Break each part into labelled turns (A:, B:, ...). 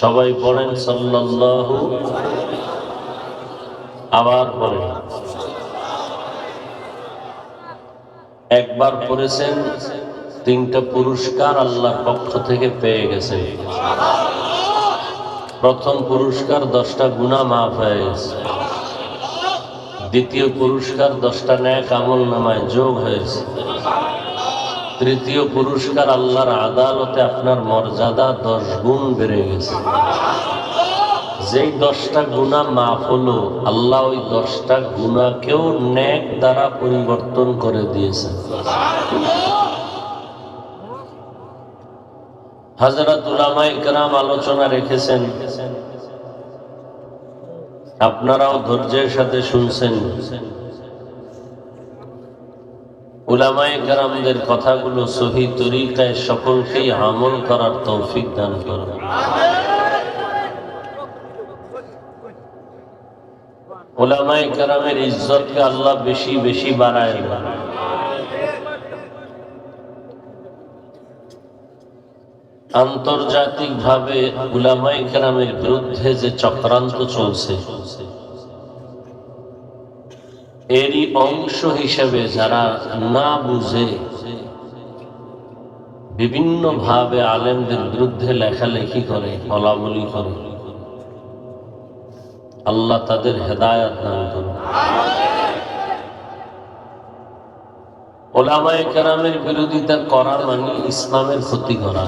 A: সবাই পড়েন সাল্লাল্লাহু আবার পড়েন একবার পড়েছেন, তিনটা পুরস্কার আল্লাহর পক্ষ থেকে পেয়ে গেছেন প্রথম পুরস্কার দশটা গুণা মাফ হয়ে গেছে। দ্বিতীয় পুরস্কার দশটা ন্যাক আমল নামায় যোগ হয়েছে। তৃতীয় পুরস্কার আল্লাহর আদালতে আপনার মর্যাদা দশ গুণ বেড়ে গেছে। যেই দশটা গুণা মাফ হলো, আল্লাহ ওই দশটা গুণাকেও ন্যাক দ্বারা পরিবর্তন করে দিয়েছে হাজরত উলামা ইকরাম আলোচনা রেখেছেন। আপনারাও ধৈর্যের সাথে শুনছেন। উলামায়ে কেরামদের কথাগুলো সহি তরিকায় সকলকেই আমল করার তৌফিক দান করুন। ওলামায়ে কেরামের ইজ্জতকে আল্লাহ বেশি বেশি বাড়ায়। না আন্তর্জাতিক ভাবে উলামাই কেরামের বিরুদ্ধে যে চক্রান্ত চলছে চলছে এরই অংশ হিসেবে যারা না বুঝে বিভিন্ন ভাবে আলেমদের বিরুদ্ধে লেখালেখি করে, বলাবলি করে, আল্লাহ তাদের হেদায়াত দান করুন। ওলামায়ে কেরামের বিরোধিতা করা মানে ইসলামের ক্ষতি করা।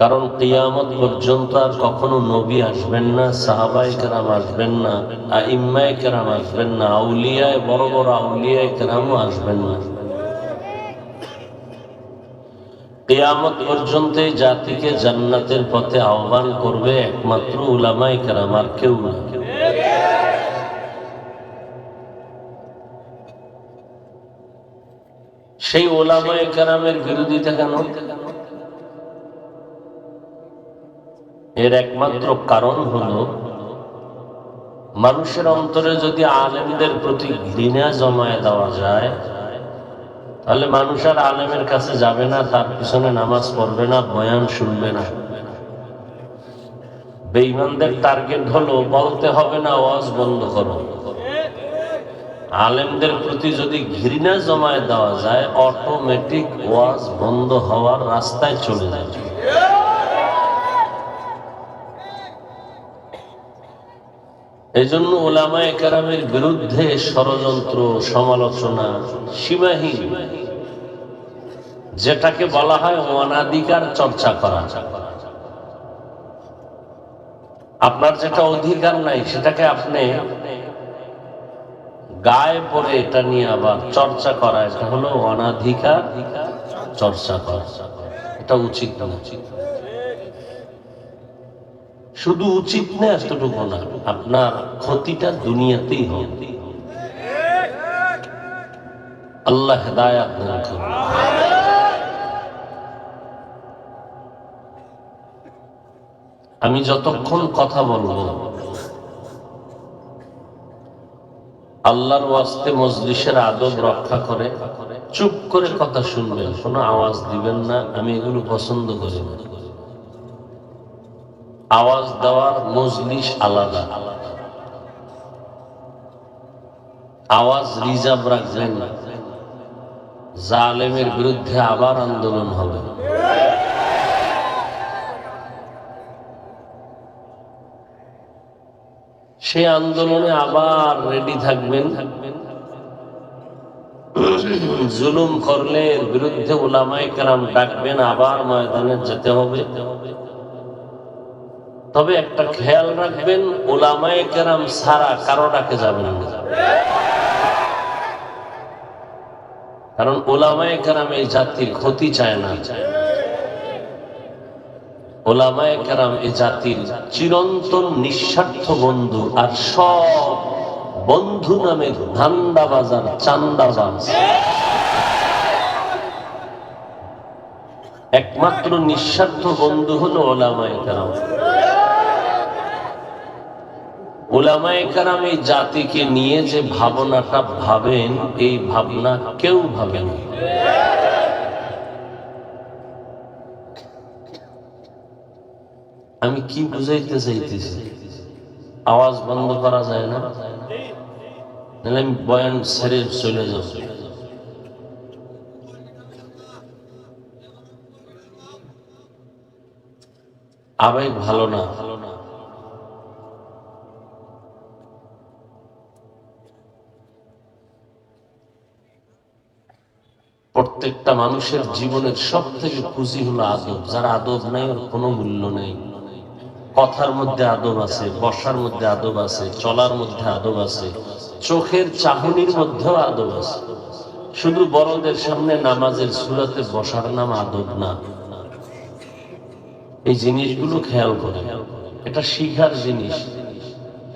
A: কারণ কিয়ামত পর্যন্ত আর কখনো নবী আসবেন না সাহাবাই কেরাম আসবেন না, আইম্মায় কেরাম আসবেন না, আউলিয়ায়, বড় বড় আউলিয়ায় কেরামও আসবেন না। কিয়ামত পর্যন্ত জাতিকে জান্নাতের পথে আহ্বান করবে একমাত্র উলামাই কেরাম আর কেউ না। সেই ওলামায় কেরামের বিরোধিতা কেন? এর একমাত্র কারণ হলো, মানুষের অন্তরে যদি আলেমদের প্রতি ঘৃণা জমায় দেওয়া যায়, তাহলে মানুষ আর আলেমের কাছে যাবে না, তার পিছনে নামাজ পড়বে না, বয়ান শুনবে না। বেঈমানদের টার্গেট হলো, বলতে হবে না ওয়াজ বন্ধ করো। আলেমদের প্রতি যদি ঘৃণা জমায় দেওয়া যায়, অটোমেটিক ওয়াজ বন্ধ হওয়ার রাস্তায় চলে যায় এই জন্য ওলামায় কেরামের বিরুদ্ধে ষড়যন্ত্র, সমালোচনা, সীমাহীন, যেটাকে বলা হয় অনাধিকার চর্চা করা। আপনার যেটা অধিকার নাই, সেটাকে আপনি গায়ে পড়ে এটা নিয়ে আবার চর্চা করা, এটা হলো অনাধিকার চর্চা করা। এটা উচিত না। উচিত শুধু উচিত না এতটুকু না, আপনার ক্ষতিটা দুনিয়াতেই হবে। আল্লাহ আমি যতক্ষণ কথা বলব, আল্লাহর ওয়াস্তে মজলিসের আদব রক্ষা করে, চুপ করে কথা শুনবেন, কোনো আওয়াজ দিবেন না, আমি এগুলো পছন্দ করি না। আওয়াজ দেওয়ার মজলিস আলাদা। আওয়াজ রিজার্ভ রাখবেন জালেমের বিরুদ্ধে আবার আন্দোলন হবে। সে আন্দোলনে আবার রেডি থাকবেন। জুলুম করলে বিরুদ্ধে ওলামাই কেরাম ডাকবেন, আবার ময়দানে যেতে হবে। তবে একটা খেয়াল রাখবেন, ওলামায় কেরাম সারা কারও ডাকে যাবেন কারণ ওলামায় কেরাম এই জাতির ক্ষতি চায় না। ওলামায় কেরাম এই জাতির চিরন্তন নিঃস্বার্থ বন্ধু আর সব বন্ধু নামে ধান্দা বাজার চান্দাবাজ একমাত্র নিঃস্বার্থ বন্ধু হলো ওলামায় কেরাম। ওলামায় এই জাতিকে নিয়ে যে ভাবনাটা ভাবেন, এই ভাবনা কেউ ভাবেন। আমি কি বুঝাইতে চাইতেছি? আওয়াজ বন্ধ করা যায় না? আমি বয়ান ছেড়ে চলে যাব। আবেগ ভালো না। প্রত্যেকটা মানুষের জীবনের সব থেকে খুশি হলো আদব। যার আদব নাই, ওর কোনো মূল্য নেই। কথার মধ্যে আদব আছে, বসার মধ্যে আদব আছে, চলার মধ্যে আদব আছে, চোখের চাহনির মধ্যেও আদব আছে। শুধু বড়দের সামনে নামাজের সুরাতে বসার নাম আদব না। এই জিনিসগুলো খেয়াল করে। এটা শিখার জিনিস।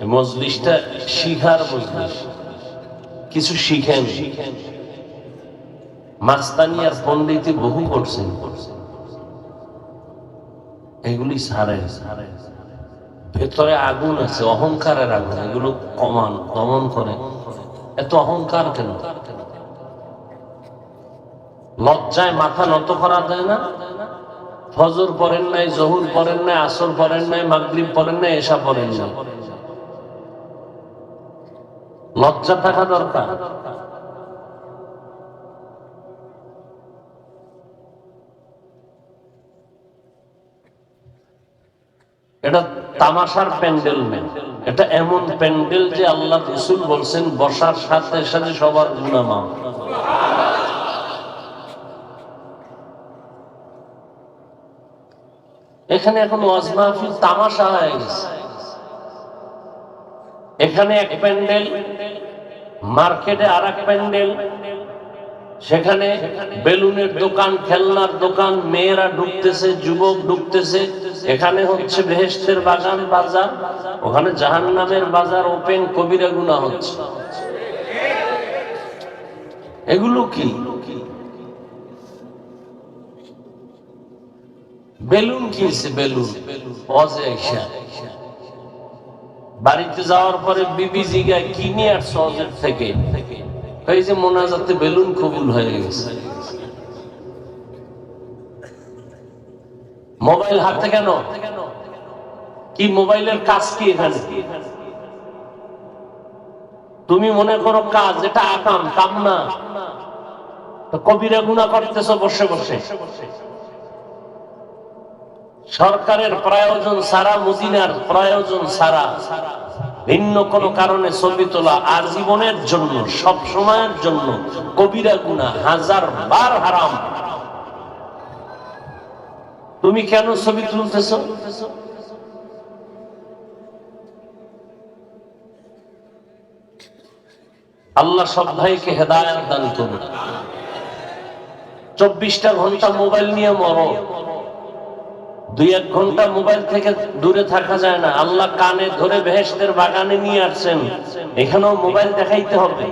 A: মজলিসটা শিখার মজলিস। কিছু শিখেন। মাস্তানি আর পন্ডিতি বহু করছেন। এগুলি সারে ভেতরে আগুন আছে, অহংকারের আগুন, এগুলো কমান, দমন করে। এত অহংকার কেন? লজ্জায় মাথা নত করা যায় না? ফজর পড়েন নাই, জহুর পড়েন নাই, আসর পড়েন নাই, মাগরিব পড়েন নাই এসা পড়েন নাই। লজ্জা থাকা দরকার। এটা তামাশার প্যান্ডেল নেই। এটা এমন প্যান্ডেল যে আল্লাহ রসুল বলছেন, বসার সাথে সাথে সবার গুণামা এখানে এখন ওয়াজ তামাশা হয়ে গেছে। এখানে এক প্যান্ডেল, মার্কেটে আর এক প্যান্ডেল সেখানে বেলুনের দোকান, খেলনার দোকান, মেয়েরা ঢুকতেছে, যুবক ঢুকতেছে। এখানে হচ্ছে বেহেস্তের বাগান, বাজার। ওখানে জাহান নামের বাজার ওপেন, কবিরা গুণা হচ্ছে। এগুলো কি? বেলুন কিনছে বেলুন? বাড়িতে যাওয়ার পরে বিবি জিগায় কিনে আর সজের থেকে? এই যে মোনাজাতে বেলুন কবুল হয়ে গেছে। মোবাইল হাতে কেন? কি মোবাইলের কাজ কি এখানে? তুমি মনে করো কাজ, এটা আকাম, কাম না। কবিরা গুণা করতেছ বসে বসে। সরকারের প্রয়োজন সারা, মদিনার প্রয়োজন সারা। ভিন্ন কোন কারণে ছবি তোলা আজীবনের জন্য, সব সময়ের জন্য কবিরা গুণা হাজার বার হারাম। তুমি কেন ছবি তুলতেছ? আল্লাহ সব ভাইকে হেদায়ত দান করুন। চব্বিশটা ঘণ্টা মোবাইল নিয়ে মরো। দুই এক ঘণ্টা মোবাইল থেকে দূরে থাকা যায় না। আল্লাহ কানে ধরে ভেস্তের বাগানে নিয়ে আসছেন। এখানেও মোবাইল দেখাইতে হবে।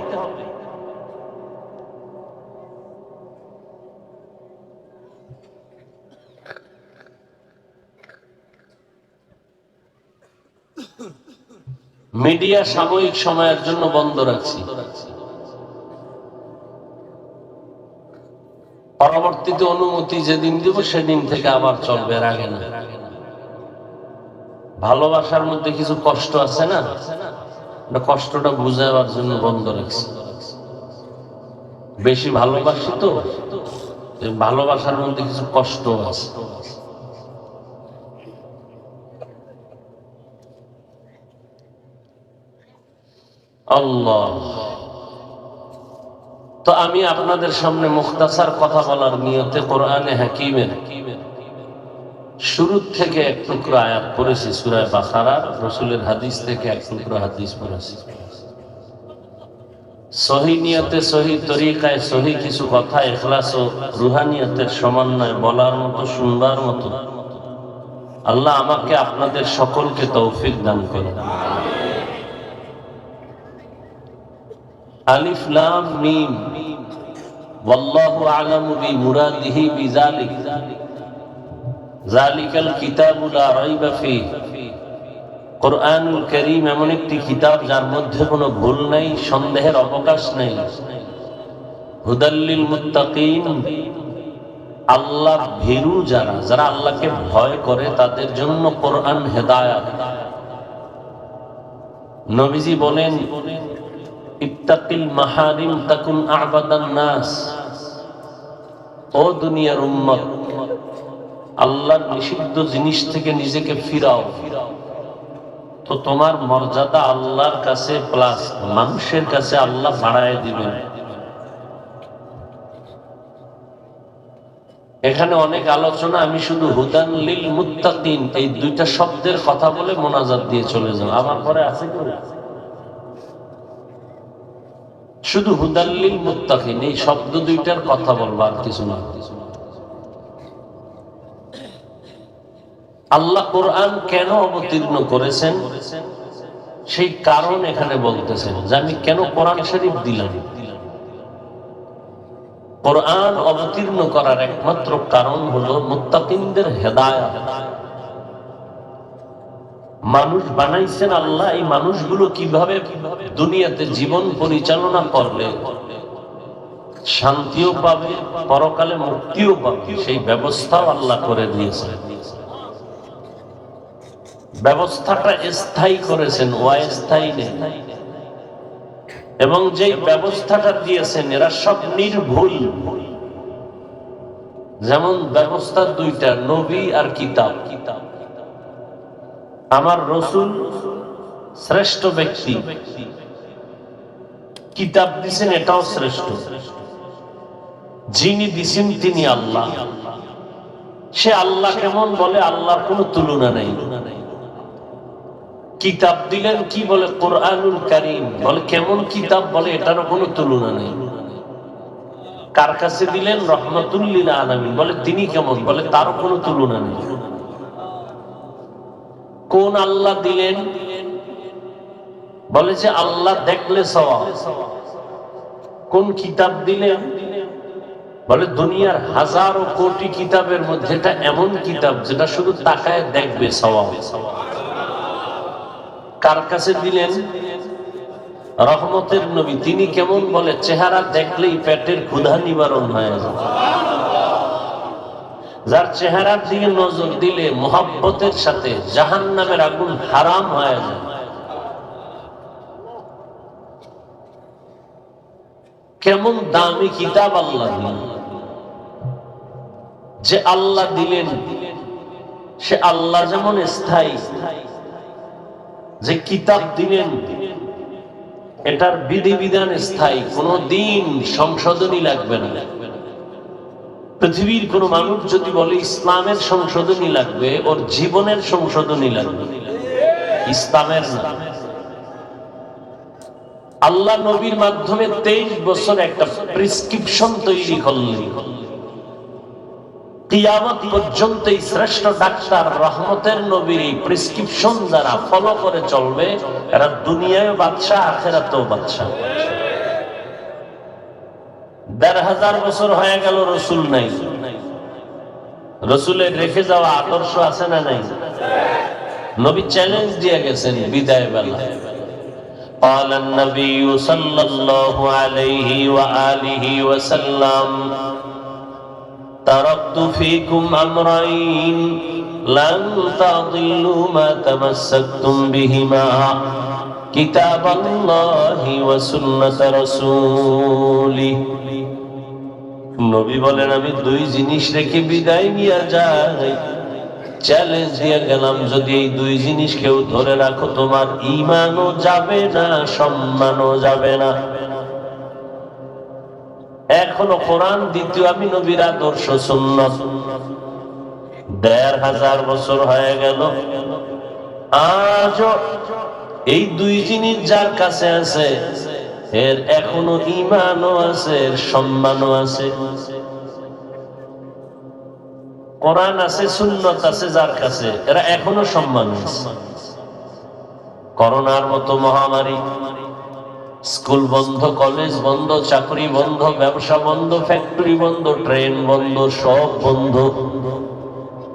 A: মিডিয়া সাময়িক সময়ের জন্য বন্ধ রাখছি। পরবর্তীতে অনুমতি যেদিন দিব, সেদিন থেকে আবার চলবে আগে না। ভালোবাসার মধ্যে কিছু কষ্ট আছে না? কষ্টটা বুঝাবার জন্য বন্ধ রাখছি। বেশি ভালোবাসি তো ভালোবাসার মধ্যে কিছু কষ্ট আছে। আল্লাহ। তো আমি আপনাদের সামনে মুখতাসার কথা বলার নিয়তে কোরআনে হাকিমের শুরু থেকে এক টুকরো আয়াত পড়েছি সুরায় বাখারা রসুলের হাদিস থেকে এক টুকরো হাদিস পড়েছি। সহি নিয়তে সহি তরিকায় সহি কিছু কথা এখলাস ও রুহানিয়তের সমন্বয় বলার মতো, শুনবার মতো। আল্লাহ আমাকে আপনাদের সকলকে তৌফিক দান করে আলিফ লাম মিম। এমন একটি কিতাব যার মধ্যে কোনো ভুল সন্দেহের অবকাশ হুদাল্লিল মুত্তাকিন। আল্লাহ ভীরু যারা যারা আল্লাহকে ভয় করে, তাদের জন্য কোরআন হেদায়াত। নবীজি বলেন ইত্তাকিল মাহারিম তাকুন আবাদান নাস। ও দুনিয়ার উম্মত, আল্লাহর নিষিদ্ধ জিনিস থেকে নিজেকে ফিরাও। তো তোমার মর্যাদা আল্লাহর কাছে প্লাস মানুষের কাছে আল্লাহ বাড়ায় দিবেন। এখানে অনেক আলোচনা, আমি শুধু হুদান লিল মুত্তাকিন, এই দুইটা শব্দের কথা বলে মোনাজাত দিয়ে চলে যাও আমার পরে আছে করে শুধু হুদাল্লিল মুত্তাকিন, এই শব্দ দুইটার কথা বলব আর কিছু না। আল্লাহ কোরআন কেন অবতীর্ণ করেছেন? সেই কারণ এখানে বলতেছেন যে আমি কেন কোরআন শরীফ দিলাম? কোরআন অবতীর্ণ করার একমাত্র কারণ হলো মুত্তাকিনদের হেদায়ত। মানুষ বানাইছেন আল্লাহ, এই মানুষগুলো কীভাবে দুনিয়াতে জীবন পরিচালনা করলে শান্তিও পাবে, পরকালে মুক্তিও পাবে, সেই ব্যবস্থাও আল্লাহ করে দিয়েছেন। ব্যবস্থাটা স্থায়ী করেছেন, অস্থায়ী নেই। এবং যে ব্যবস্থাটা দিয়েছেন, এরা সব নির্ভুল। যেমন ব্যবস্থা দুইটা, নবী আর কিতাব কিতাব। আমার রসুল শ্রেষ্ঠ ব্যক্তি। কিতাব দিছেন, এটাও শ্রেষ্ঠ। যিনি দিছেন তিনি আল্লাহ। সে আল্লাহ কেমন বলে? আল্লাহর কোনো তুলনা নেই। কিতাব দিলেন কি বলে? কোরআনুল কারিম। বলে কেমন কিতাব বলে? এটারও কোনো তুলনা নেই। কার কাছে দিলেন? রহমতুল্লিল আলমী বলে তিনি কেমন? বলে তারও কোনো তুলনা নেই। কোন আল্লাহ দিলেন? বলে যে আল্লাহ দেখলে সওয়াব। কোন কিতাব দিলেন? বলে দুনিয়ার হাজারো কোটি কিতাবের মধ্যে এটা এমন কিতাব যেটা শুধু তাকায় দেখবে সওয়াব। কার কাছে দিলেন? রহমতের নবী। তিনি কেমন বলে, চেহারা দেখলেই পেটের ক্ষুধা নিবারণ হয়ে যায়। যার চেহারার দিকে নজর দিলে মোহাব্বতের সাথে জাহান নামের আগুন হারাম হয়ে যায়। কেমন দামি কিতাব আল্লাহ যে আল্লাহ দিলেন, সে আল্লাহ যেমন স্থায়ী, যে কিতাব দিলেন, এটার বিধিবিধান স্থায়ী, কোনো দিন সংশোধনী লাগবে না। পৃথিবীর কোন মানুষ যদি বলে, ইসলামের সংশোধনী লাগবে, ওর জীবনের সংশোধনী লাগবে। ইসলামের আল্লাহ নবীর মাধ্যমে তেইশ বছর একটা প্রেসক্রিপশন তৈরি করলেন। কিয়ামত পর্যন্ত এই শ্রেষ্ঠ ডাক্তার রহমতের নবীর এই প্রেসক্রিপশন যারা ফলো করে চলবে, এরা দুনিয়ায় বাদশাহ, আখেরাতেও বাদশাহ। দেড় হাজার বছর হয়ে গেল রসুল নাই রসুলের রেখে যাওয়া আদর্শ আছে না নাই নবী চ্যালেঞ্জ দিয়ে গেছেন বিদায় বেলা قال النبي صلى الله عليه وآله وسلم تركت فيكم أمرين لن تضلوا ما تمسكتم بهما كتاب الله وسنة رسوله নবী বলেন, আমি দুই জিনিস রেখে বিদায় নিয়ে যাই। চ্যালেঞ্জ দিয়ে গেলাম, যদি এই দুই জিনিস কেউ ধরে রাখো, তোমার ইমানও যাবে না, সম্মানও যাবে না। এখনও কোরআন দ্বিতীয়, আমি নবীর আদর্শ সুন্নত। দেড় হাজার বছর হয়ে গেল। আজও এই দুই জিনিস যার কাছে আছে এর এখনও ইমানও আছে, এর সম্মানও আছে। কোরআন আছে, সুন্নত আছে, যার কাছে, এরা এখনও সম্মান করোনার মতো মহামারী, স্কুল বন্ধ, কলেজ বন্ধ, চাকরি বন্ধ, ব্যবসা বন্ধ, ফ্যাক্টরি বন্ধ, ট্রেন বন্ধ, সব বন্ধ।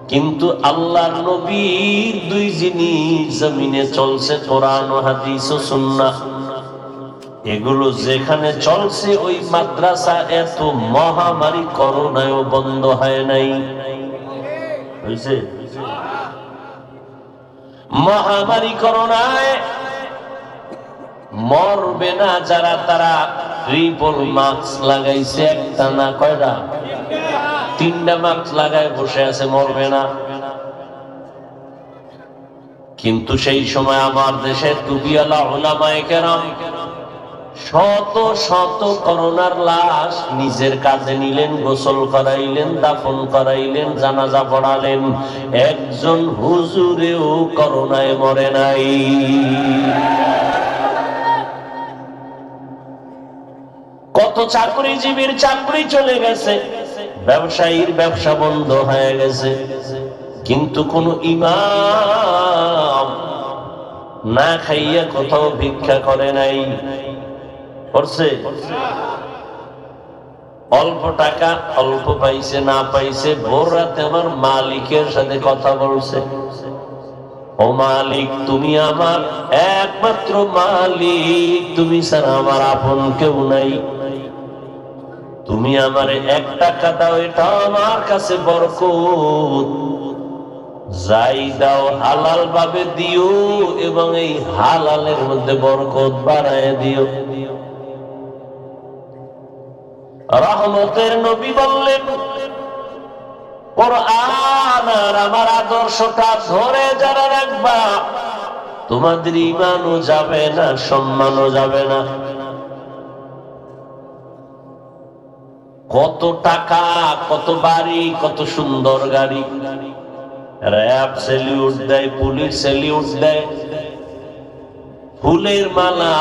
A: কিন্তু আল্লাহর নবীর দুই জিনিস জমিনে চলছে, কোরআন হাদিস ও সুন্নাহ। এগুলো যেখানে চলছে, ওই মাদ্রাসা এত মহামারী করোনায়ও বন্ধ হয় নাই। মহামারী করোনায় মরবে না যারা, তারা ট্রিপল মাস্ক লাগাইছে, একটা না কয়টা? তিনটা মাস্ক লাগায় বসে আছে, মরবে না। কিন্তু সেই সময় আমার দেশের টুপিওয়ালা ওলামায়ে কেরাম শত শত করোনার লাশ নিজের কাজে নিলেন, গোসল করাইলেন, দাফন করাইলেন, জানাজা পড়ালেন। একজন হুজুরেও করোনায় মরে নাই। কত চাকরিজীবীর চাকরি চলে গেছে, ব্যবসায়ীর ব্যবসা বন্ধ হয়ে গেছে। কিন্তু কোন ইমাম না খাইয়া কোথাও ভিক্ষা করে নাই। করছে অল্প টাকা, অল্প পাইছে, না পাইছে, ভোর রাতে আমার মালিকের সাথে কথা বলছে। ও মালিক, তুমি আমার একমাত্র মালিক, তুমি ছাড়া আমার আপন কেউ নাই। তুমি আমার এক টাকা দাও, এটা আমার কাছে বরকত। যাই দাও হালাল ভাবে দিও এবং এই হালালের মধ্যে বরকত বাড়ায় দিও। রহমতের নবী বললেন, কোরআন আর আমার আদর্শটা ধরে যারা রাখবা, তোমাদের ইমানও যাবে না, সম্মানও যাবে না। কত টাকা, কত বাড়ি, কত সুন্দর গাড়ি। র্যাব সেলিউট দেয়, পুলিশ সেলিউট দেয়। ফুলের মালা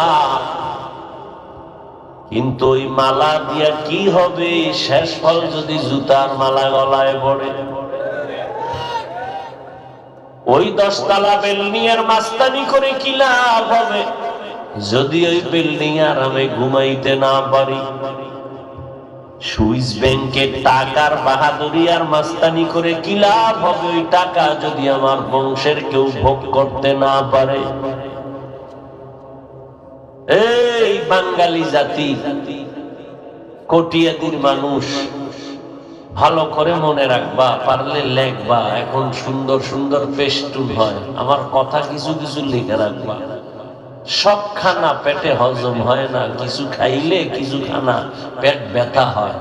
A: কিন্তু ওই মালা দিয়া কি হবে? শেষ ফল যদি জুতার মালা গলায় পড়ে। ওই দশতলা বিল্ডিংয়ের মাস্তানি করে কি লাভ হবে? যদি ওই বিল্ডিং আর আমি ঘুমাইতে না পারি। সুইস ব্যাংকের টাকার বাহাদুরি আর মাস্তানি করে কি লাভ হবে? ওই টাকা যদি আমার বংশের কেউ ভোগ করতে না পারে। এই বাঙালি জাতি, কটিয়াদির মানুষ, ভালো করে মনে রাখবা, পারলে লেখবা, এখন সুন্দর সুন্দর পেস্টুন হয়, আমার কথা কিছু কিছু লিখে রাখবা। সব খানা পেটে হজম হয় না, কিছু খাইলে কিছু খানা পেট ব্যথা হয়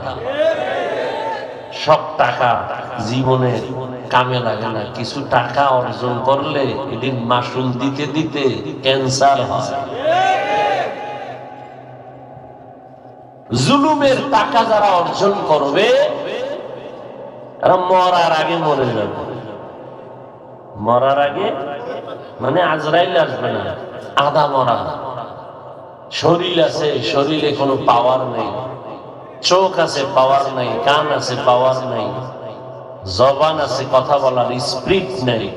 A: সব টাকা জীবনে কামে লাগে না, কিছু টাকা অর্জন করলে এদিন মাসুল দিতে দিতে ক্যান্সার হয়। জুলুমের টাকা যারা অর্জন করবে মরার আগে মরে যাবে। মরার আগে? মানে আজরাইল আসবে না আধা মরা। শরীর আছে, শরীরে কোনো পাওয়ার নেই। চোখ আছে পাওয়ার নেই। কান আছে পাওয়ার নেই। জবান আছে, কথা বলার স্প্রিট নেই।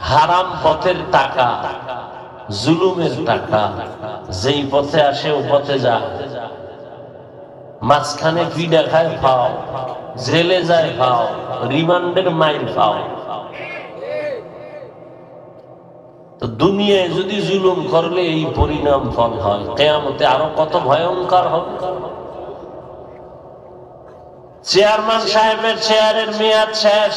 A: হারাম পথের টাকা জুলুমের টাকা, যেই পথে আসে ও পথে যা। মাঝখানে পিডা খায় খাও জেলে যায় খাও রিমান্ডের মাইর খাও তো দুনিয়ায় যদি জুলুম করলে এই পরিণাম ফল হয়, কেয়ামতে আরও কত ভয়ঙ্কর হবে। চেয়ারম্যান সাহেবের চেয়ারের মেয়াদ শেষ।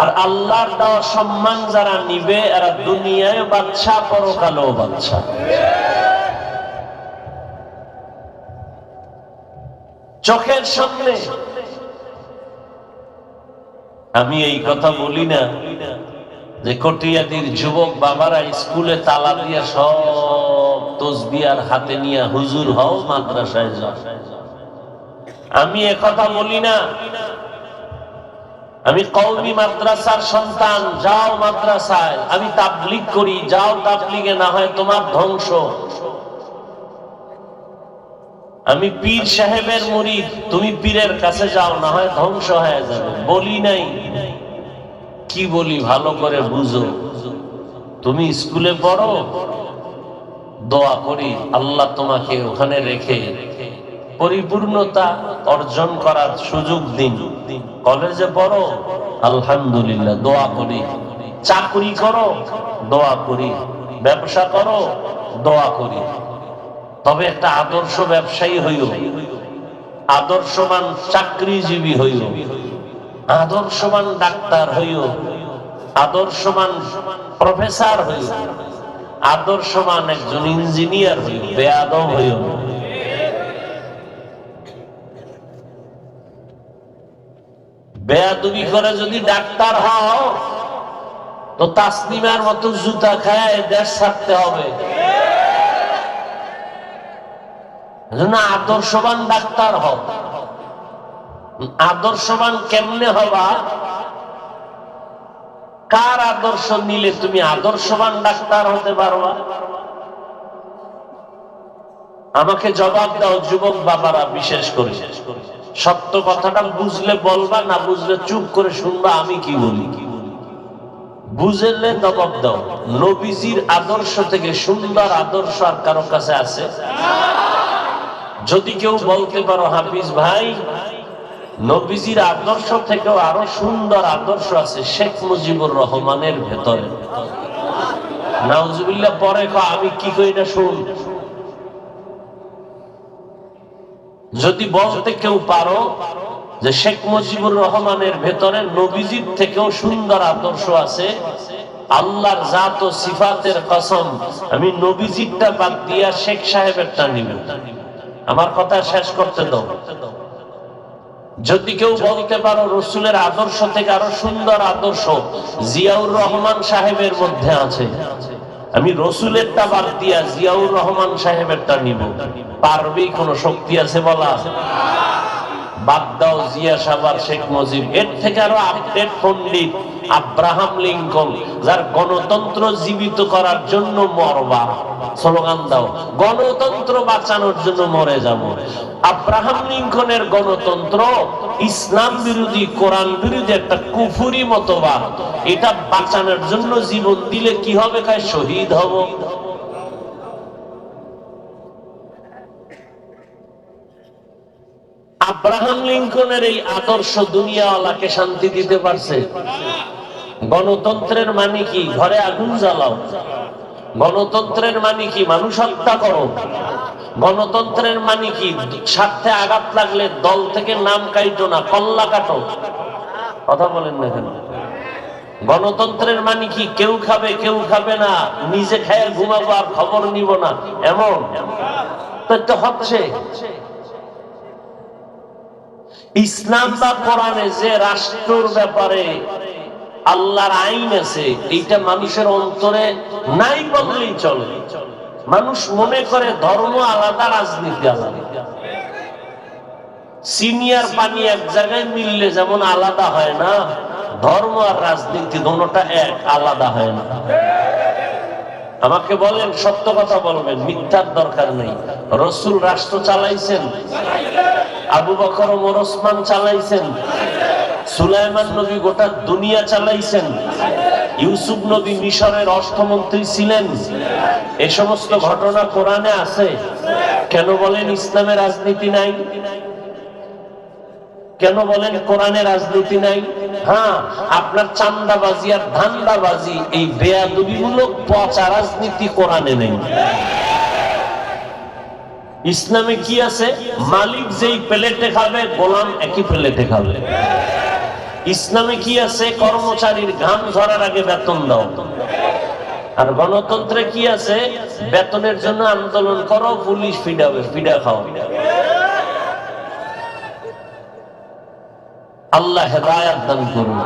A: আর আল্লাহর দেওয়া সম্মান যারা নিবে, এরা দুনিয়ায় বাচ্চা পরকালেও বাচ্চা চোখের সামনে। আমি এই কথা বলি না যে কটিয়াদির যুবক বাবারা স্কুলে তালা দিয়া সব তসবিয়ার হাতে নিয়ে হুজুর হও, মাদ্রাসায় যাও। আমি কথা বলি না আমি কৌমি মাদ্রাসার সন্তান, যাও মাদ্রাসায়। আমি তাবলিগ করি, যাও তাবলিগে, না হয় তোমার ধ্বংস। আমি পীর সাহেবের মুরিদ, তুমি পীরের কাছে যাও, না হয় ধ্বংস হয়ে যাবে। বলি নাই। কি বলি, ভালো করে বুঝো। তুমি স্কুলে পড়ো? দোয়া করি, আল্লাহ তোমাকে ওখানে রেখে পরিপূর্ণতা অর্জন করার সুযোগ দিন। কলেজে পড়ো, আলহামদুলিল্লাহ, দোয়া করি। চাকরি করো, দোয়া করি। ব্যবসা করো, দোয়া করি। তবে একটা আদর্শ ব্যবসায়ী হইও। আদর্শমান চাকরিজীবী হইও। আদর্শবান ডাক্তার হইও। আদর্শবান প্রফেসর হইও। আদর্শবান একজন ইঞ্জিনিয়ার হইও। বেয়াদব হইও। বেয়াদবি করে যদি ডাক্তার হও, তো তাসনিমার মতো জুতা খায় দেশ ছাড়তে হবে। আদর্শবান ডাক্তার হও। আদর্শবান কেমনে হবা? কার আদর্শ নিলে তুমি আদর্শবান ডাক্তার হতে পারবা? আমাকে জবাব দাও যুবক বাবারা, বিশেষ করে শেষ করে। সত্য কথাটা বুঝলে বলবা, না বুঝলে চুপ করে শুনবা, আমি কি বলি? বুঝলে জবাব দাও। নবীজির আদর্শ থেকে সুন্দর আদর্শ আর কারও কাছে আছে? যদি কেউ বলতে পারো, হাফিজ ভাই, নবীজির আদর্শ থেকেও আরও সুন্দর আদর্শ আছে শেখ মুজিবুর রহমানের ভেতরে। নাউজুবিল্লাহ, পরে আমি কি কই না শুন। যদি বলতে কেউ পারো যে শেখ মুজিবুর রহমানের ভেতরে নবীজির থেকেও সুন্দর আদর্শ আছে, আল্লাহর জাত ও সিফাতের কসম, আমি নবীজিরটা বাদ দিয়া শেখ সাহেবেরটা নিব। আমার কথা শেষ করতে দাও। যদি কেউ বলতে পারো রসুলের আদর্শ থেকে আরও সুন্দর আদর্শ জিয়াউর রহমান সাহেবের মধ্যে আছে আমি রসুলেরটা বাদ দিয়া জিয়াউর রহমান সাহেবের সাহেবেরটা নিব। পারবেই কোনো শক্তি আছে বলা? জিয়া শেখ মুজিব। এর থেকে আরও আপডেট পণ্ডিত আব্রাহাম লিঙ্কন, যার গণতন্ত্র জীবিত করার জন্য মরবা। স্লোগান দাও, গণতন্ত্র বাঁচানোর জন্য মরে যাব। আব্রাহাম লিঙ্কনের গণতন্ত্র ইসলাম বিরোধী, কোরআন বিরোধী একটা কুফুরি মতবাদ। এটা বাঁচানোর জন্য জীবন দিলে কি হবে, কায়? শহীদ হব। আব্রাহাম লিঙ্কনের এই আদর্শ দুনিয়াওয়ালাকে শান্তি দিতে পারছে। গণতন্ত্রের মানে কি? ঘরে আগুন জ্বালাও। গণতন্ত্রের মানে কি? মানুষ হত্যা করো। গণতন্ত্রের মানে কি? স্বার্থে আঘাত লাগলে দল থেকে নাম কাইটো না, কল্লা কাটো। কথা বলেন না কেন? গণতন্ত্রের মানে কি? কেউ খাবে কেউ খাবে না। নিজে খায় ঘুমাবো আর খবর নিব না। এমন? তো হচ্ছে। ইসলাম বা কোরআনে যে রাষ্ট্রর ব্যাপারে আল্লাহর আইন আছে, এইটা মানুষের অন্তরে নাই বললেই চলে। মানুষ মনে করে ধর্ম আলাদা, রাজনীতি আলাদা। সিনিয়র পানি এক জায়গায় মিললে যেমন আলাদা হয় না, ধর্ম আর রাজনীতি দোনোটা এক, আলাদা হয় না। আমাকে বলেন, সত্য কথা বলবেন, মিথ্যার দরকার নেই। রসুল রাষ্ট্র চালাইছেন? আবু বকর ওমর ওসমান চালাইছেন। সুলাইমান নবী গোটা দুনিয়া চালাইছেন। ইউসুফ নবী মিশরের অর্থমন্ত্রী ছিলেন। এ সমস্ত ঘটনা কোরআনে আছে। কেন বলেন ইসলামের রাজনীতি নাই? কেন বলেন কোরআনে রাজনীতি নাই? হ্যাঁ আপনার চান্দাবাজি আর ধান্দাবাজি, এই বেয়াদবিমূলক পচা রাজনীতি কোরআনে নেই। ইসলামে কি আছে? মালিক যেই প্লেটে খাবে, গোলাম একই প্লেটে খাবে। ইসলামে কি আছে? কর্মচারীর ঘাম ঝরার আগে বেতন দাও। আর গণতন্ত্রে কি আছে? বেতনের জন্য আন্দোলন করো, পুলিশ ফিডাবে ফিডা খাও। আল্লাহ হেদায়াত দান করুন।